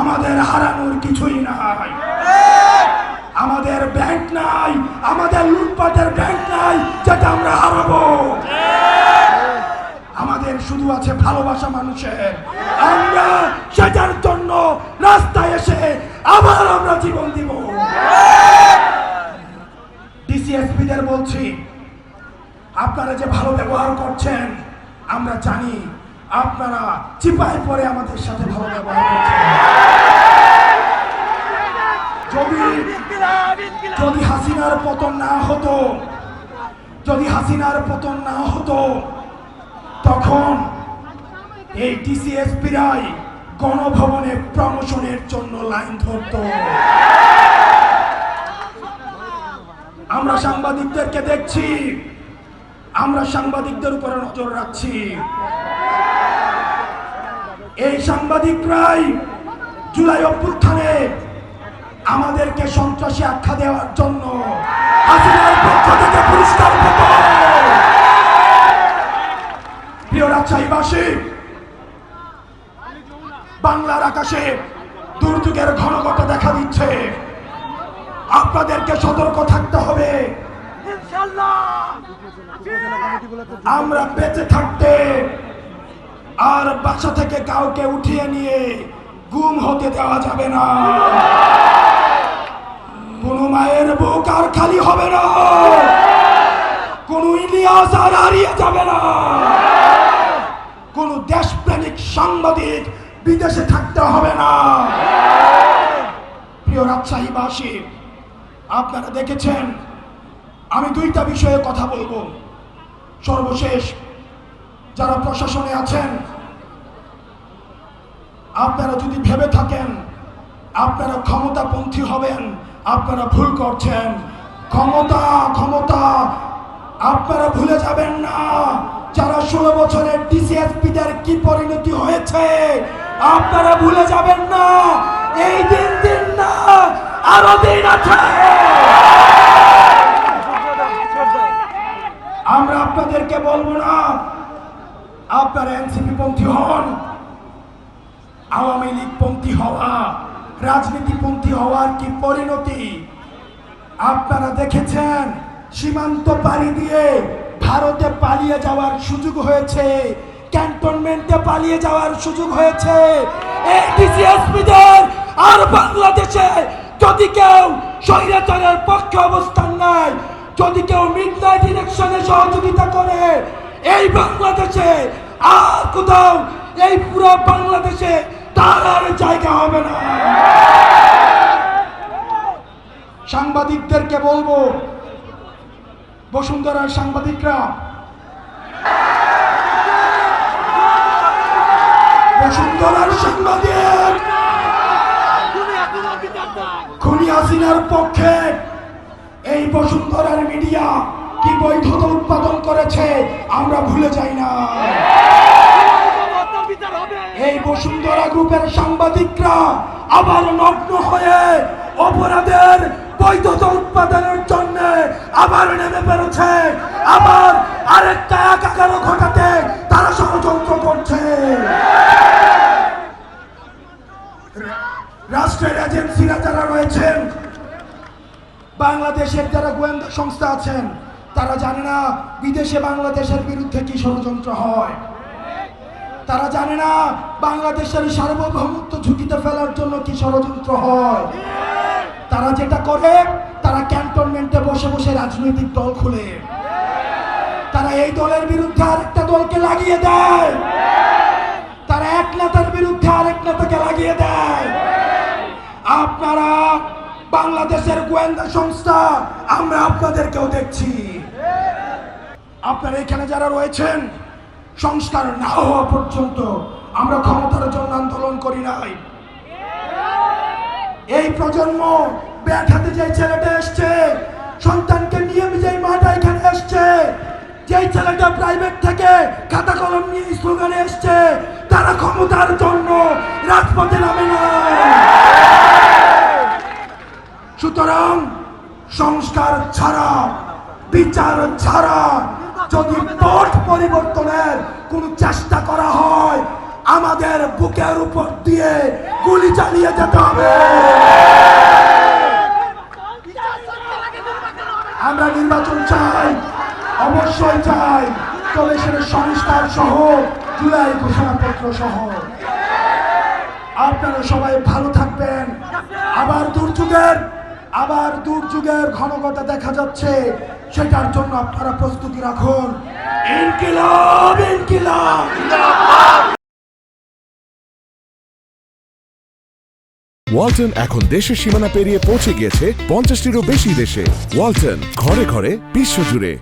আমাদের হারানোর কিছুই নাই। আমাদের ব্যাংক নাই, আমাদের লুটপাটের ব্যাংক নাই, যেটা আমরা হারাবো। আমাদের শুধু আছে ভালোবাসা মানুষের। আমরা সেটার জন্য রাস্তায় এসে আবার আমরা জীবন দিব। ডিসিএসপিদের বলছি, আপনারা যে ভালো ব্যবহার করছেন, আমরা জানি আপনারা চিপায় পরে আমাদের সাথে ভালো ব্যবহার যদি যদি হাসিনার পতন না হতো, যদি হাসিনার পতন না হতো, তখন এই টিসিএসপিরাই গণভবনে প্রমোশনের জন্য লাইন ধরত। আমরা সাংবাদিকদেরকে দেখছি, আমরা সাংবাদিকদের উপরে নজর রাখছি। এই সাংবাদিকরাই জুলাই অভ্যুত্থানে আমাদেরকে সন্ত্রাসী আখ্যা দেওয়ার জন্য হাসিনার পক্ষ থেকে পুরস্কার পেত প্রিয় রাজশাহীবাসী বাংলার আকাশে দুর্যোগের ঘনঘটা দেখা দিচ্ছে। আপনাদেরকে সতর্ক থাকতে হবে। আমরা বেঁচে থাকতে আর বাসা থেকে কাউকে উঠিয়ে নিয়ে গুম হতে দেওয়া যাবে না। কোন মায়ের বুক আর খালি হবে না। কোন ইলিয়াস আর হারিয়ে যাবে না। কোন দেশপ্রেমিক সাংবাদিক বিদেশে থাকতে হবে না। প্রিয় রাজশাহীবাসী, আপনারা দেখেছেন, আমি দুইটা বিষয়ে কথা বলব। সর্বশেষ যারা প্রশাসনে আছেন, আপনারা যদি ভেবে থাকেন, আপনারা ক্ষমতাপন্থী হবেন, আপনারা ভুল করছেন, ক্ষমতা ক্ষমতা, আপনারা ভুলে যাবেন না। যারা ষোলো বছরের ডিসিএসপিদের কি পরিণতি হয়েছে, আপনারা ভুলে যাবেন না। এই দিন দিন না, আরও দিন আছে। আমরা আপনাদেরকে বলব না আপনারা এনসিপি পন্থী হন, আওয়ামী লীগ পন্থী হওয়া রাজনীতিপন্থী হওয়ার কি পরিণতি? আপনারা দেখেছেন, সীমান্ত পাড়ি দিয়ে ভারতে পালিয়ে যাওয়ার সুযোগ হয়েছে, ক্যান্টনমেন্টে পালিয়ে যাওয়ার সুযোগ হয়েছে। আর বাংলাদেশে যদি কেউ স্বৈরাচারের পক্ষে অবস্থান নেয়, যদি কেউ মিডনাইট ইলেকশনে সহযোগিতা করে এই বাংলাদেশে আর কোথাও এই পুরো বাংলাদেশে তার আর জায়গা হবে না। সাংবাদিকদেরকে বলব, বসুন্ধরার সাংবাদিকরা, বসুন্ধরার সাংবাদিক, খুনি হাসিনার পক্ষে এই বসুন্ধরার মিডিয়া কি বৈধতা উৎপাদন করেছে, আমরা ভুলে যাই না। এই বসুন্ধরা গ্রুপের সাংবাদিকরা আবার নগ্ন হয়ে অপরাধের বৈধতা উৎপাদনের জন্য আবার নেমে পেরেছে আবার আরেকটা একাকার ঘটাতে তারা ষড়যন্ত্র করছে। রাষ্ট্রের এজেন্সিরা যারা রয়েছেন, বাংলাদেশের যারা গোয়েন্দা সংস্থা আছেন তারা জানে না বিদেশে বাংলাদেশের বিরুদ্ধে কি ষড়যন্ত্র হয়। তারা জানে না বাংলাদেশের সার্বভৌমত্ব ঝুঁকিতে ফেলার জন্য কি ষড়যন্ত্র হয়। তারা যেটা করে, তারা ক্যান্টনমেন্টে বসে বসে রাজনৈতিক দল খুলে। তারা এই দলের বিরুদ্ধে আরেকটা দলকে লাগিয়ে দেয়। তারা এক নেতার বিরুদ্ধে আরেক নেতাকে লাগিয়ে দেয়। আপনারা বাংলাদেশের গোয়েন্দা সংস্থা, আমরা আপনাদেরকেও দেখছি। আপনারা এখানে যারা রয়েছেন, সংস্কার না হওয়া পর্যন্ত আমরা ক্ষমতার জন্য আন্দোলন করি নাই। এই প্রজন্ম ব্যাট হাতে যে ছেলেটা এসছে, সন্তানকে নিয়ে যেই মাটা এখানে এসছে, যেই ছেলেটা প্রাইভেট থেকে খাতা কলম নিয়ে স্লোগানে এসছে, তারা ক্ষমতার জন্য রাজপথে নামে না সুতরাং সংস্কার ছাড়া, বিচার ছাড়া যদি পথ পরিবর্তনের কোন চেষ্টা করা হয়, আমাদের বুকের উপর দিয়ে গুলি চালিয়ে যেতে হবে। আমরা নির্বাচন চাই, অবশ্যই চাই। তবে সেটা সংস্কার সহ, জুলাই ঘোষণাপত্র সহ। আপনারা সবাই ভালো থাকবেন। আবার দুর্যোগের আবার দুর্যোগের ঘনঘটা দেখা যাচ্ছে। সেটার জন্য আপনারা প্রস্তুতি রাখুন। ওয়ালটন এখন দেশের সীমানা পেরিয়ে পৌঁছে গিয়েছে পঞ্চাশটিরও বেশি দেশে। ওয়ালটন, ঘরে ঘরে, বিশ্বজুড়ে।